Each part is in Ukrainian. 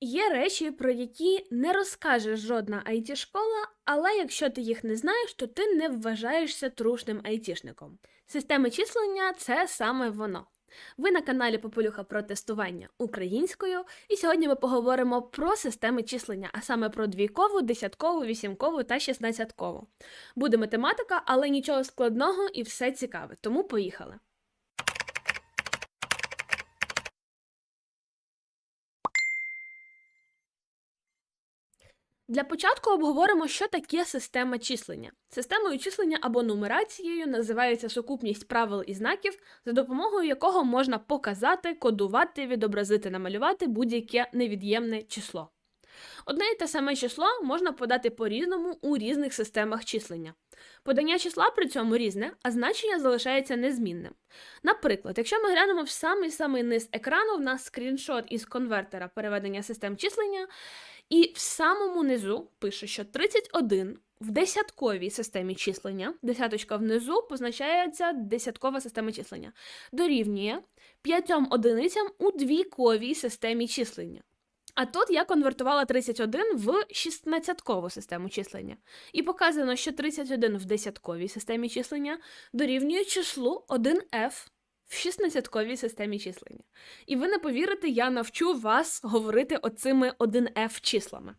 Є речі, про які не розкаже жодна IT-школа, але якщо ти їх не знаєш, то ти не вважаєшся трушним айтішником. Системи числення це саме воно. Ви на каналі Попелюха про тестування українською, і сьогодні ми поговоримо про системи числення, а саме про двійкову, десяткову, вісімкову та шістнадцяткову. Буде математика, але нічого складного і все цікаве, тому поїхали. Для початку обговоримо, що таке система числення. Системою числення або нумерацією називається сукупність правил і знаків, за допомогою якого можна показати, кодувати, відобразити, намалювати будь-яке невід'ємне число. Одне і те саме число можна подати по-різному у різних системах числення. Подання числа при цьому різне, а значення залишається незмінним. Наприклад, якщо ми глянемо в самий самий низ екрану, в нас скріншот із конвертера переведення систем числення, і в самому низу пише, що 31 в десятковій системі числення, десяточка внизу позначається десяткова система числення, дорівнює 5 одиницям у двійковій системі числення. А тут я конвертувала 31 в 16-кову систему числення. І показано, що 31 в десятковій системі числення дорівнює числу 1f в 16-ковій системі числення. І ви не повірите, я навчу вас говорити оцими 1f числами.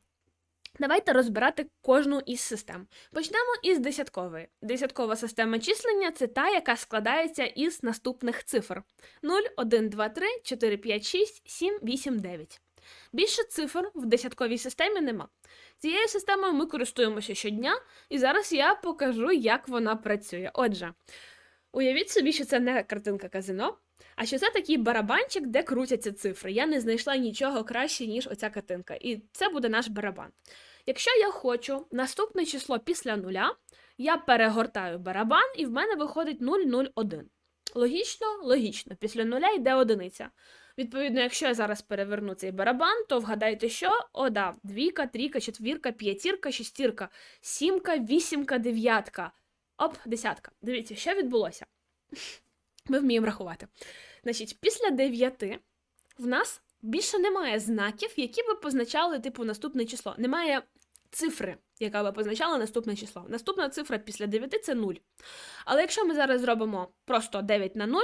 Давайте розбирати кожну із систем. Почнемо із десяткової. Десяткова система числення це та, яка складається із наступних цифр: 0, 1, 2, 3, 4, 5, 6, 7, 8, 9. Більше цифр в десятковій системі нема. Цією системою ми користуємося щодня, і зараз я покажу, як вона працює. Отже, уявіть собі, що це не картинка казино, а що це такий барабанчик, де крутяться цифри. Я не знайшла нічого краще, ніж оця картинка. І це буде наш барабан. Якщо я хочу наступне число після нуля, я перегортаю барабан, і в мене виходить 001. Логічно, логічно. Після нуля йде одиниця. Відповідно, якщо я зараз переверну цей барабан, то вгадайте, що о, да, двійка, трійка, четвірка, п'ятірка, шестірка, сімка, вісімка, дев'ятка. Оп, десятка. Дивіться, що відбулося. Ми вміємо рахувати. Значить, після дев'яти в нас більше немає знаків, які би позначали, типу, наступне число. Немає цифри, яка би позначала наступне число. Наступна цифра після 9 це 0. Але якщо ми зараз зробимо просто 9 на 0,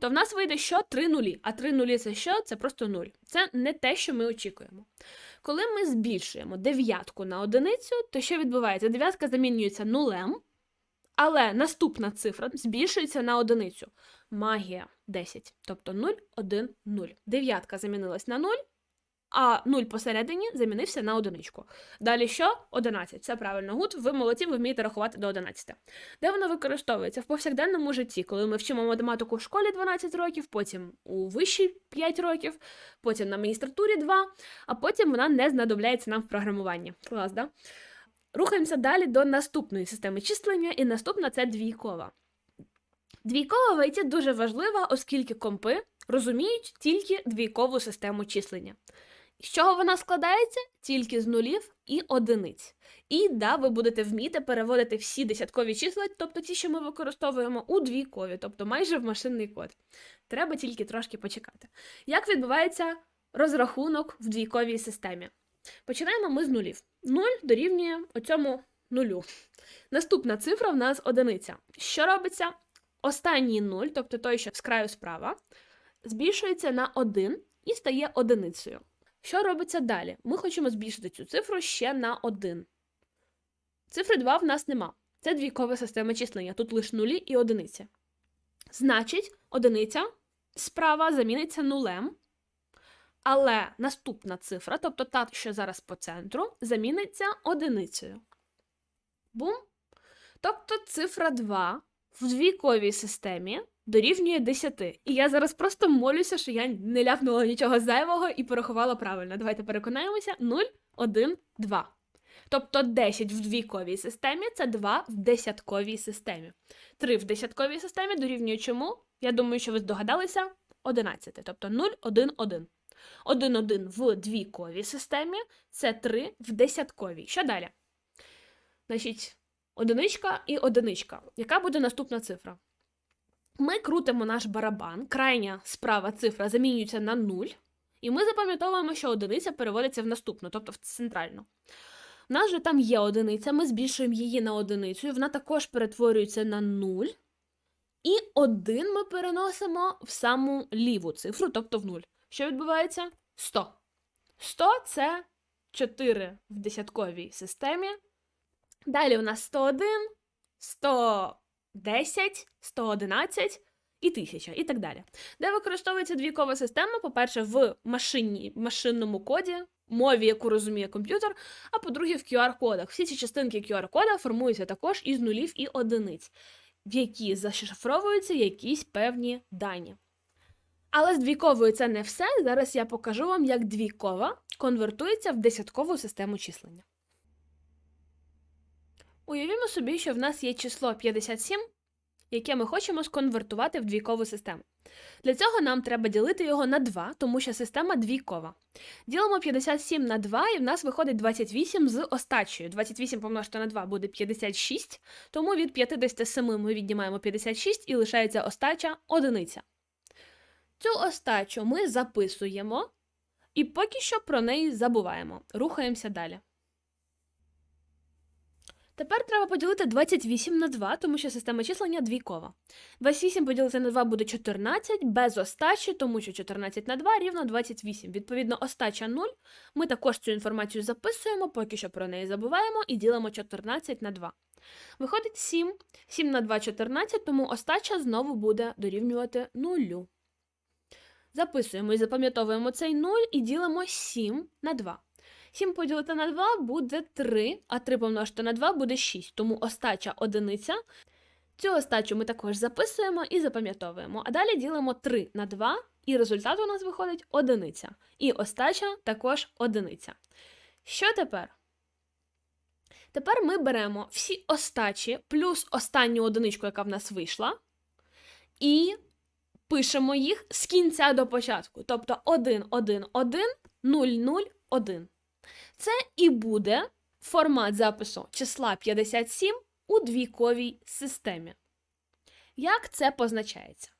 то в нас вийде що 3 нулі. А 3 нулі це що? Це просто 0. Це не те, що ми очікуємо. Коли ми збільшуємо дев'ятку на одиницю, то що відбувається? Дев'ятка замінюється нулем, але наступна цифра збільшується на одиницю. Магія 10. Тобто 0, 1, 0. Дев'ятка замінилась на 0, а 0 посередині замінився на одиничку. Далі що? 11. Це правильно гуд. Ви молодці, ви вмієте рахувати до 11. Де воно використовується? В повсякденному житті, коли ми вчимо математику в школі 12 років, потім у вищій 5 років, потім на магістратурі 2, а потім вона не знадобляється нам в програмуванні. Клас, да? Рухаємося далі до наступної системи числення, і наступна це двійкова. Двійкова в ІТ дуже важлива, оскільки компи розуміють тільки двійкову систему числення. З чого вона складається? Тільки з нулів і одиниць. І да, ви будете вміти переводити всі десяткові числа, тобто ті, що ми використовуємо, у двійкові, тобто майже в машинний код. Треба тільки трошки почекати. Як відбувається розрахунок в двійковій системі? Починаємо ми з нулів. 0 дорівнює оцьому нулю. Наступна цифра в нас одиниця. Що робиться? Останній 0, тобто той, що з краю справа, збільшується на 1 і стає одиницею. Що робиться далі? Ми хочемо збільшити цю цифру ще на 1. Цифри 2 в нас нема. Це двійкова система числення. Тут лише нулі і одиниця. Значить, одиниця справа заміниться нулем. Але наступна цифра, тобто та, що зараз по центру, заміниться одиницею. Бум. Тобто цифра 2 в двійковій системі дорівнює 10. І я зараз просто молюся, що я не ляпнула нічого зайвого і порахувала правильно. Давайте переконаємося: 0, 1, 2. Тобто 10 в двійковій системі це 2 в десятковій системі. 3 в десятковій системі дорівнює чому? Я думаю, що ви здогадалися 11. Тобто 0, 1, 1. 1, 1 в двійковій системі це 3 в десятковій. Що далі? Значить, одиничка і одиничка. Яка буде наступна цифра? Ми крутимо наш барабан, крайня справа цифра замінюється на 0, І ми запам'ятовуємо, що одиниця переводиться в наступну, тобто в центральну. У нас же там є одиниця, ми збільшуємо її на одиницю, вона також перетворюється на 0. І 1 ми переносимо в саму ліву цифру, тобто в 0. Що відбувається? 100. 100 це 4 в десятковій системі. Далі у нас 101, 110, 111 і 1000, і так далі. Де використовується двійкова система, по-перше, в машинні, машинному коді, мові, яку розуміє комп'ютер, а по-друге, в QR-кодах. Всі ці частинки QR-кода формуються також із нулів і одиниць, в які зашифровуються якісь певні дані. Але з двійковою це не все. Зараз я покажу вам, як двійкова конвертується в десяткову систему числення. Уявімо собі, що в нас є число 57, яке ми хочемо сконвертувати в двійкову систему. Для цього нам треба ділити його на 2, тому що система двійкова. Ділимо 57 на 2, і в нас виходить 28 з остачею. 28 помножити на 2 буде 56, тому від 57 ми віднімаємо 56 і лишається остача одиниця. Цю остачу ми записуємо і поки що про неї забуваємо. Рухаємося далі. Тепер треба поділити 28 на 2, тому що система числення двійкова. 28 поділити на 2 буде 14, без остачі, тому що 14 на 2 рівно 28. Відповідно, остача 0. Ми також цю інформацію записуємо, поки що про неї забуваємо і ділимо 14 на 2. Виходить 7. 7 на 2 14, тому остача знову буде дорівнювати 0. Записуємо і запам'ятовуємо цей 0 і ділимо 7 на 2. 7 поділити на 2 буде 3, а 3 помножити на 2 буде 6, тому остача одиниця. Цю остачу ми також записуємо і запам'ятовуємо. А далі ділимо 3 на 2, і результат у нас виходить одиниця. І остача також одиниця. Що тепер? Тепер ми беремо всі остачі плюс останню одиничку, яка в нас вийшла, і пишемо їх з кінця до початку. Тобто 1, 1, 1, 0, 0, 1. Це і буде формат запису числа 57 у двійковій системі. Як це позначається?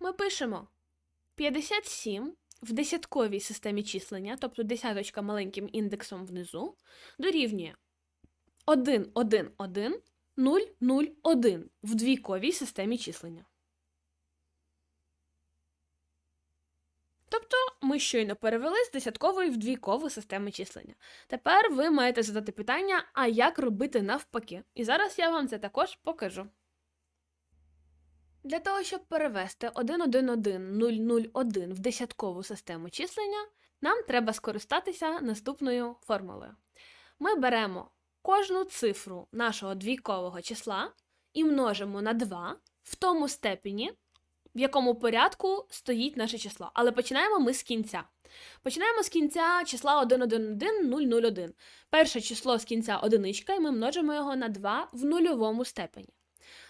Ми пишемо 57 в десятковій системі числення, тобто десяточка маленьким індексом внизу, дорівнює 1, 1, 1, 0, 0, 1 в двійковій системі числення. Тобто ми щойно перевели з десяткової в двійкову систему числення. Тепер ви маєте задати питання, а як робити навпаки. І зараз я вам це також покажу. Для того, щоб перевести 111.001 в десяткову систему числення, нам треба скористатися наступною формулою. Ми беремо кожну цифру нашого двійкового числа і множимо на 2 в тому степені, в якому порядку стоїть наше число. Але починаємо ми з кінця. Починаємо з кінця числа 111.001. Перше число з кінця одиничка, і ми множимо його на 2 в нульовому степені.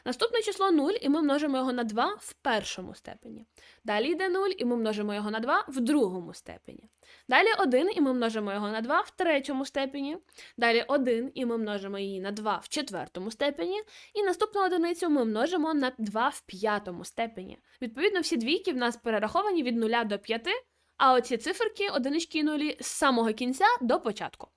Наступне число 0, і ми множимо його на 2 в першому степені. Далі йде 0, і ми множимо його на 2 в другому степені. Далі 1, і ми множимо його на 2 в третьому степені. Далі 1, і ми множимо її на 2 в четвертому степені. І наступну одиницю ми множимо на 2 в п'ятому степені. Відповідно, всі двійки в нас перераховані від 0 до 5, а оці циферки, одинички і нулі з самого кінця до початку.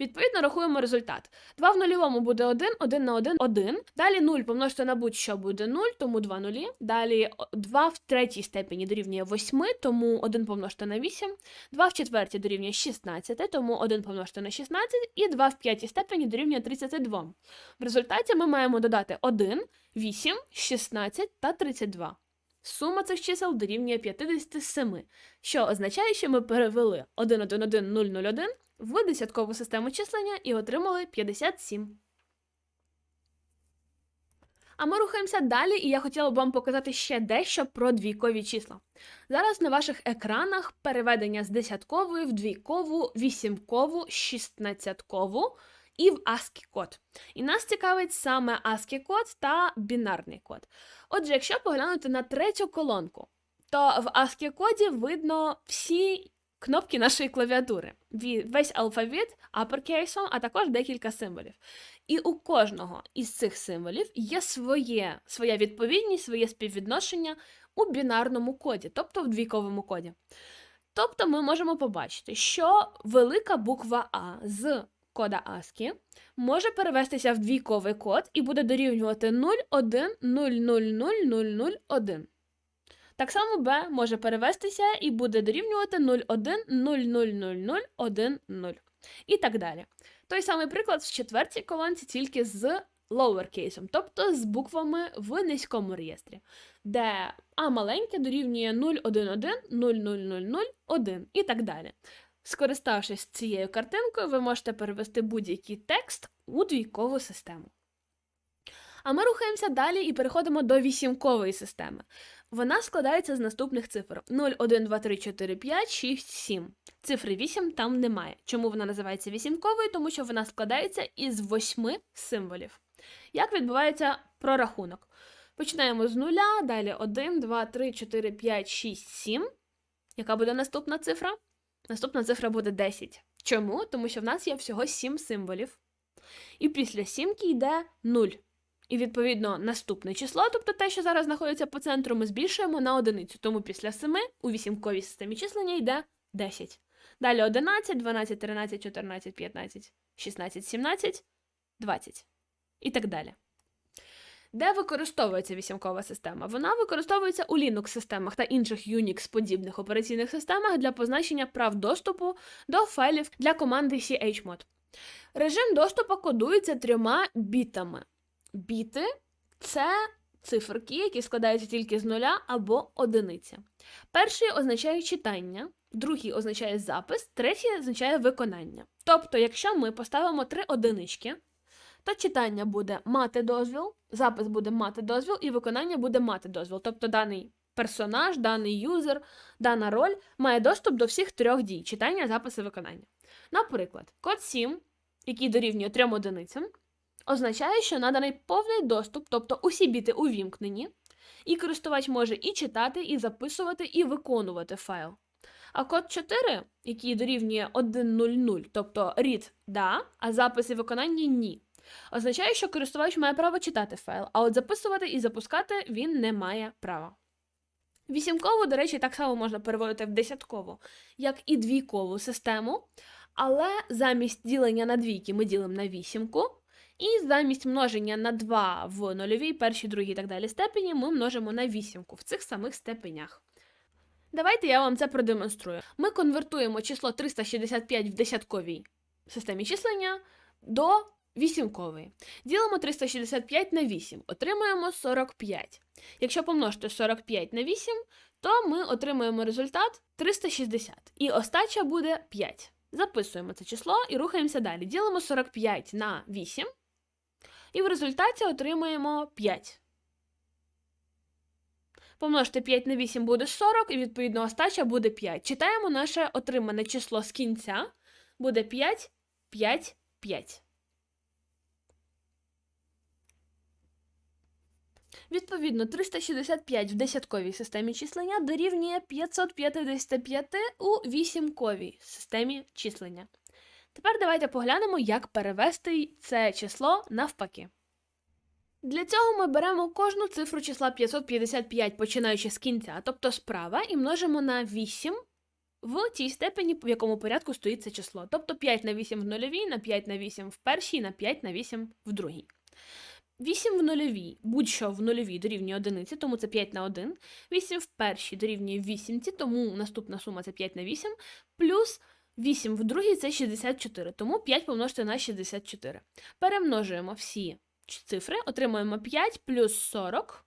Відповідно, рахуємо результат. 2 в нульовому буде 1, 1 на 1 1. Далі 0 помножити на будь-що буде 0, тому 2 нулі. Далі 2 в третій степені дорівнює 8, тому 1 помножити на 8. 2 в четвертій дорівнює 16, тому 1 помножити на 16, і 2 в п'ятій степені дорівнює 32. В результаті ми маємо додати 1, 8, 16 та 32. Сума цих чисел дорівнює 57, що означає, що ми перевели 111001 в десяткову систему числення і отримали 57. А ми рухаємося далі, і я хотіла б вам показати ще дещо про двійкові числа. Зараз на ваших екранах переведення з десяткової в двійкову, вісімкову, шістнадцяткову і в ASCII код. І нас цікавить саме ASCII код та бінарний код. Отже, якщо поглянути на третю колонку, то в ASCII коді видно всі кнопки нашої клавіатури, весь алфавіт апперкейсом, а також декілька символів. І у кожного із цих символів є своє, своя відповідність, своє співвідношення у бінарному коді, тобто в двійковому коді. Тобто ми можемо побачити, що велика буква А з кода ASCII може перевестися в двійковий код і буде дорівнювати 010000001. Так само Б може перевестися і буде дорівнювати 01000010. І так далі. Той самий приклад в четвертій колонці тільки з lowercase, тобто з буквами в низькому реєстрі, де А маленьке дорівнює 011000001 і так далі. Скориставшись цією картинкою, ви можете перевести будь-який текст у двійкову систему. А ми рухаємося далі і переходимо до вісімкової системи. Вона складається з наступних цифр: 0, 1, 2, 3, 4, 5, 6, 7. Цифри 8 там немає. Чому вона називається вісімковою? Тому що вона складається із восьми символів. Як відбувається прорахунок? Починаємо з нуля, далі 1, 2, 3, 4, 5, 6, 7. Яка буде наступна цифра? Наступна цифра буде 10. Чому? Тому що в нас є всього 7 символів. І після сімки йде 0. І, відповідно, наступне число, тобто те, що зараз знаходиться по центру, ми збільшуємо на одиницю. Тому після 7 у вісімковій системі числення йде 10. Далі 11, 12, 13, 14, 15, 16, 17, 20. І так далі. Де використовується вісімкова система? Вона використовується у Linux-системах та інших Unix-подібних операційних системах для позначення прав доступу до файлів для команди chmod. Режим доступу кодується трьома бітами. Біти це циферки, які складаються тільки з нуля або одиниці. Перший означає читання, другий означає запис, третій означає виконання. Тобто, якщо ми поставимо три одинички, то читання буде мати дозвіл, запис буде мати дозвіл, і виконання буде мати дозвіл. Тобто даний персонаж, даний юзер, дана роль має доступ до всіх трьох дій читання, запис і виконання. Наприклад, код 7, який дорівнює трьом одиницям, означає, що наданий повний доступ, тобто усі біти увімкнені, і користувач може і читати, і записувати, і виконувати файл. А код 4, який дорівнює 1.0.0, тобто read – да, а запис і виконання ні. Означає, що користувач має право читати файл, а от записувати і запускати він не має права. Вісімкову, до речі, так само можна переводити в десяткову, як і двійкову систему, але замість ділення на двійки ми ділимо на вісімку, і замість множення на 2 в нульовій, першій, другій і так далі степені ми множимо на вісімку в цих самих степенях. Давайте я вам це продемонструю. Ми конвертуємо число 365 в десятковій системі числення до вісімкової. Ділимо 365 на 8, отримуємо 45. Якщо помножити 45 на 8, то ми отримуємо результат 360. І остача буде 5. Записуємо це число і рухаємося далі. Ділимо 45 на 8, і в результаті отримуємо 5. Помножити 5 на 8 буде 40, і відповідно остача буде 5. Читаємо наше отримане число з кінця. Буде 5, 5, 5. Відповідно, 365 в десятковій системі числення дорівнює 555 у вісімковій системі числення. Тепер давайте поглянемо, як перевести це число навпаки. Для цього ми беремо кожну цифру числа 555, починаючи з кінця, тобто справа, і множимо на 8 в тій степені, в якому порядку стоїть це число. Тобто 5 на 8 в нульовій, на 5 на 8 в першій, на 5 на 8 в другій. 8 в нульовій, будь-що в нульовій дорівнює одиниці, тому це 5 на 1. 8 в першій дорівнює 8, тому наступна сума це 5 на 8, плюс 8 в другій це 64, тому 5 помножити на 64. Перемножуємо всі цифри, отримуємо 5 плюс 40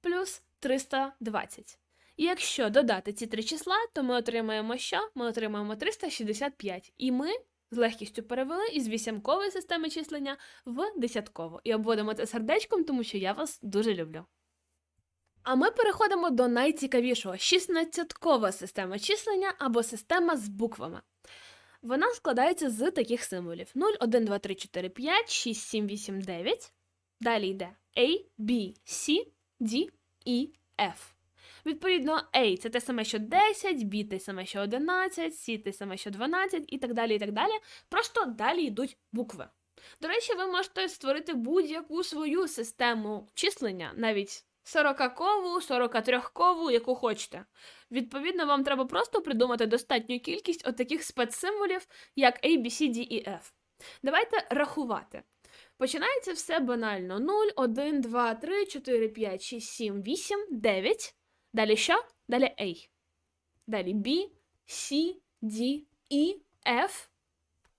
плюс 320. І якщо додати ці три числа, то ми отримаємо що? Ми отримаємо 365. І ми з легкістю перевели із вісімкової системи числення в десяткову. І обводимо це сердечком, тому що я вас дуже люблю. А ми переходимо до найцікавішого 16-кова система числення або система з буквами. Вона складається з таких символів: 0, 1, 2, 3, 4, 5, 6, 7, 8, 9. Далі йде A, B, C, D, E, F. Відповідно, A це те саме, що 10, B те саме, що 11, C те саме, що 12 і так далі. і так далі. Просто далі йдуть букви. До речі, ви можете створити будь-яку свою систему числення, навіть 40-кову, 43-кову, яку хочете. Відповідно, вам треба просто придумати достатню кількість отаких спецсимволів, як A, B, C, D і F. Давайте рахувати. Починається все банально: 0, 1, 2, 3, 4, 5, 6, 7, 8, 9. Далі що? Далі A. Далі B, C, D, E, F.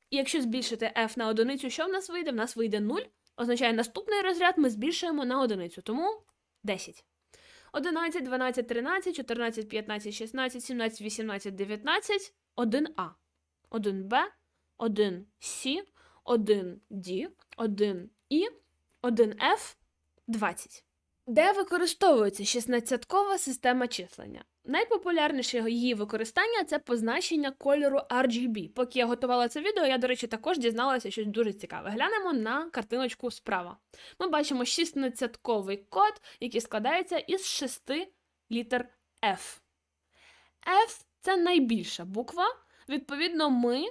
І якщо збільшити F на одиницю, що в нас вийде? В нас вийде 0. Означає, наступний розряд ми збільшуємо на одиницю, тому 10. 11, 12, 13, 14, 15, 16, 17, 18, 19, 1А, 1Б, 1С, 1Д, 1І, 1Ф, 20. Де використовується 16-кова система числення? Найпопулярніше її використання це позначення кольору RGB. Поки я готувала це відео, я, до речі, також дізналася щось дуже цікаве. Глянемо на картиночку справа. Ми бачимо 16-ковий код, який складається із 6 літер F. F це найбільша буква. Відповідно, ми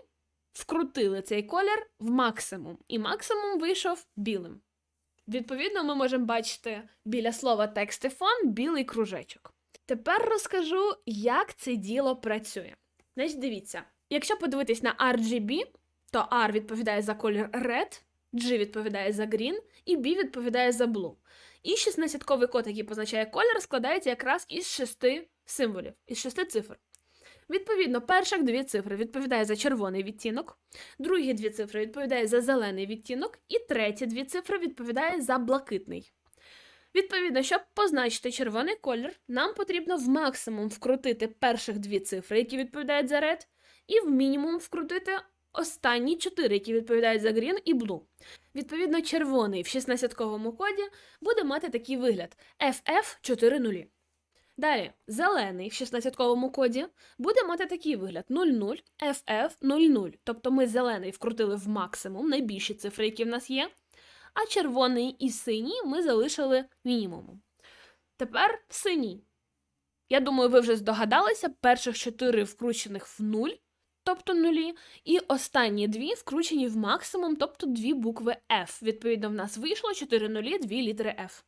вкрутили цей колір в максимум, і максимум вийшов білим. Відповідно, ми можемо бачити біля слова текст і фон білий кружечок. Тепер розкажу, як це діло працює. Значить, дивіться, якщо подивитись на RGB, то R відповідає за колір Red, G відповідає за Green і B відповідає за Blue. І 16-ковий код, який позначає колір, складається якраз із шести символів, із шести цифр. Відповідно, перших дві цифри відповідає за червоний відтінок, другі дві цифри відповідає за зелений відтінок, і треті дві цифри відповідає за блакитний. Відповідно, щоб позначити червоний колір, нам потрібно в максимум вкрутити перших дві цифри, які відповідають за red, і в мінімум вкрутити останні чотири, які відповідають за green і blue. Відповідно, червоний в 16-ковому коді буде мати такий вигляд FF40. Далі, зелений в 16-ковому коді буде мати такий вигляд 00 FF00. Тобто ми зелений вкрутили в максимум, найбільші цифри, які в нас є, а червоний і синій ми залишили мінімумом. Тепер синій. Я думаю, ви вже здогадалися, перших чотири вкручених в нуль, тобто нулі, і останні дві вкручені в максимум, тобто дві букви F. Відповідно, в нас вийшло 4 нулі, дві літери F.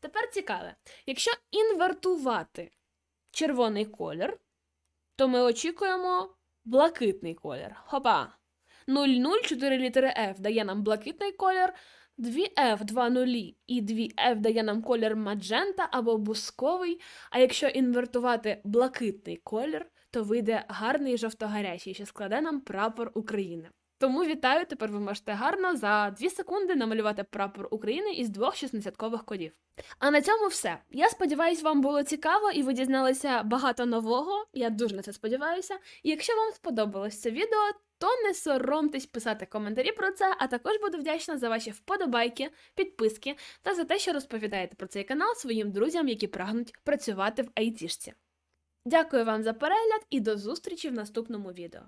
Тепер цікаве, якщо інвертувати червоний колір, то ми очікуємо блакитний колір. Хопа! 0,0, 4 літери F дає нам блакитний колір, 2F, два нулі і 2F дає нам колір маджента або бусковий. А якщо інвертувати блакитний колір, то вийде гарний жовто-гарячий, що складе нам прапор України. Тому вітаю, тепер ви можете гарно за 2 секунди намалювати прапор України із двох 16-кових кодів. А на цьому все. Я сподіваюся, вам було цікаво і ви дізналися багато нового. Я дуже на це сподіваюся. І якщо вам сподобалось це відео, то не соромтесь писати коментарі про це, а також буду вдячна за ваші вподобайки, підписки та за те, що розповідаєте про цей канал своїм друзям, які прагнуть працювати в айтішці. Дякую вам за перегляд і до зустрічі в наступному відео.